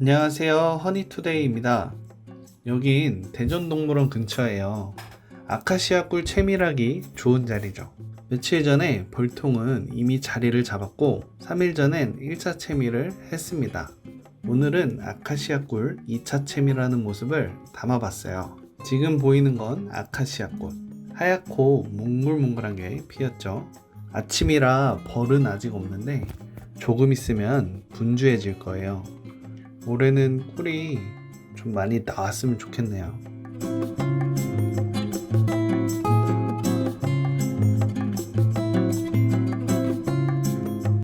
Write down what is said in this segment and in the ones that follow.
안녕하세요. 허니투데이입니다. 여긴 대전동물원 근처예요. 아카시아 꿀 채밀하기 좋은 자리죠. 며칠 전에 벌통은 이미 자리를 잡았고 3일 전엔 1차 채밀을 했습니다. 오늘은 아카시아 꿀 2차 채밀하는 모습을 담아봤어요. 지금 보이는 건 아카시아 꽃. 하얗고 몽글몽글한 게 피었죠. 아침이라 벌은 아직 없는데 조금 있으면 분주해질 거예요. 올해는 꿀이 좀 많이 나왔으면 좋겠네요.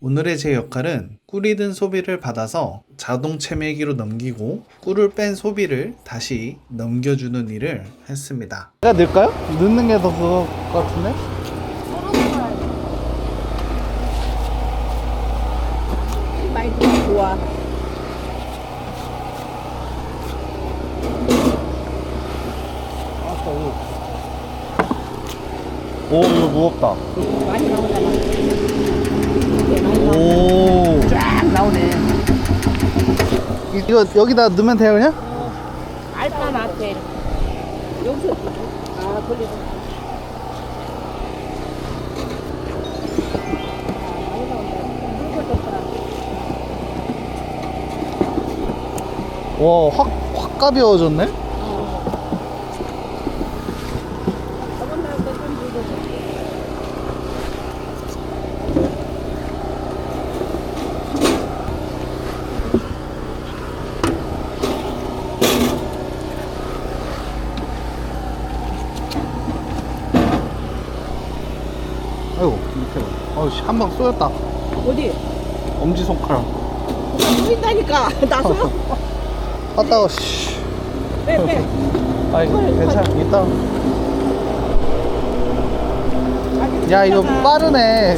오늘의 제 역할은 꿀이 든 소비를 받아서 자동 채매기로 넘기고 꿀을 뺀 소비를 다시 넘겨주는 일을 했습니다. 제가 넣을까요? 넣는 게 더 그거 같은데? 많이 좀 좋아. 오 이거 무겁다. 많이 나오잖아. 이게 많이 나오- 오 쫙 나오네. 이거 여기다 넣으면 돼요 그냥? 알파 나한테 여기서 아. 많이 나온다. 좋다. 와확확 가벼워졌네. 저번 날도 좀 물고 좋다. 아이고 밑에 어씨 한 방 쏘였다. 어디? 엄지 손가락. 보인다니까. 나서 갔다가 씨. 빼 빼. 아이 괜찮아 이따. 야 이거 손자가 빠르네.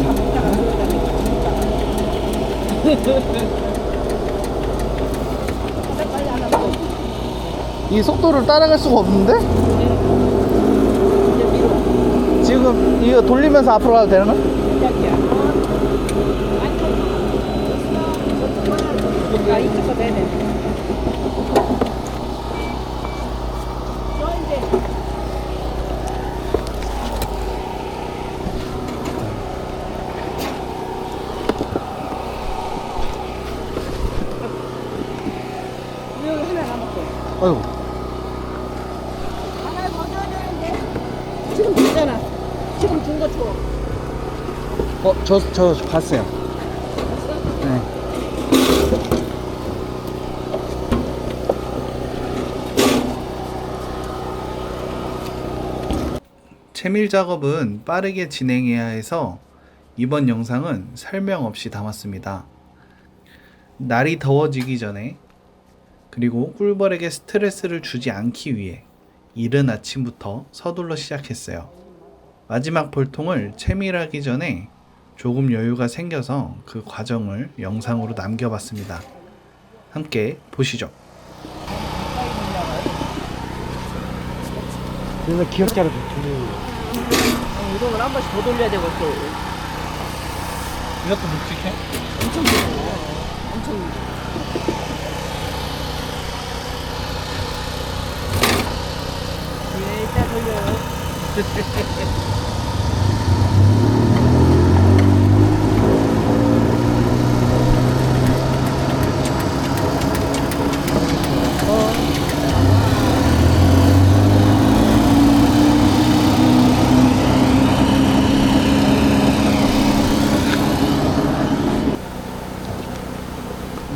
이 속도를 따라갈 수가 없는데? 지금 이거 돌리면서 앞으로 가도? 시작이야. 아, 이쪽도 여기 하나 남았대. 아이고. 하나 더 줘야 되는데. 지금 됐잖아. 지금 준 거 줘. 어, 저, 저, 저 봤어요. 네. 채밀 작업은 빠르게 진행해야 해서 이번 영상은 설명 없이 담았습니다. 날이 더워지기 전에 그리고 꿀벌에게 스트레스를 주지 않기 위해 이른 아침부터 서둘러 시작했어요. 마지막 볼통을 채밀하기 전에 조금 여유가 생겨서 그 과정을 영상으로 남겨봤습니다. 함께 보시죠. 그래서 기억자를 돌리는 이동을 한 번씩 더 돌려야 되고 또 이것도 묵직해? 엄청 길어. 엄청. 예, 일단 돌려요.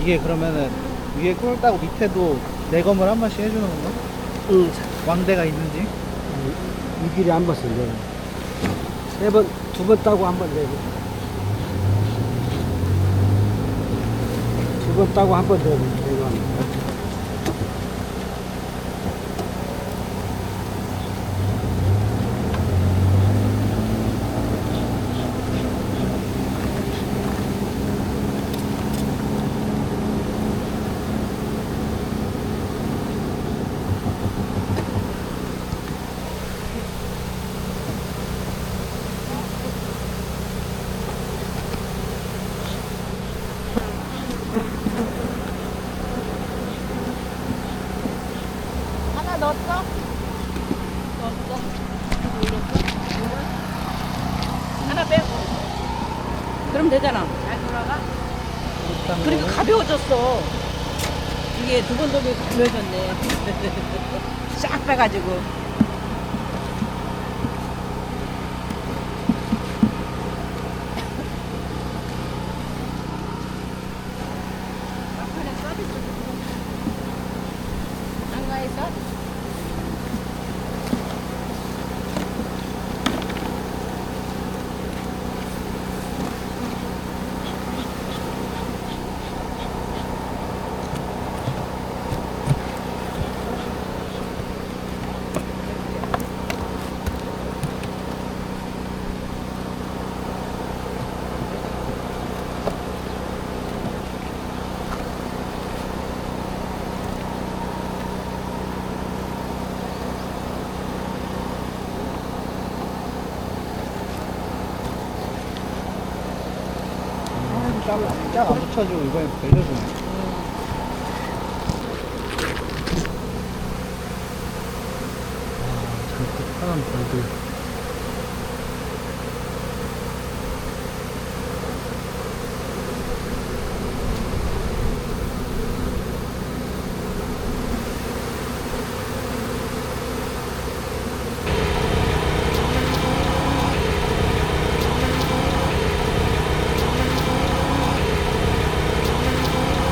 이게 그러면은 위에 꿀 따고 밑에도 내검을 한 번씩 해주는 건가? 응. 왕대가 있는지? 이 길에 한 번씩 내고. 세 번, 두 번 따고 한 번 내고. 두 번 따고 한 번 내고. 하나 넣었어? 넣었어? 하나 빼고. 그럼 되잖아. 잘 돌아가? 그러니까 가벼워졌어. 이게 두번 가벼워졌네. 싹 빼가지고. 짝안 붙여주고 이번에 벌려주네. 아, 잔뜩 파란 벌들.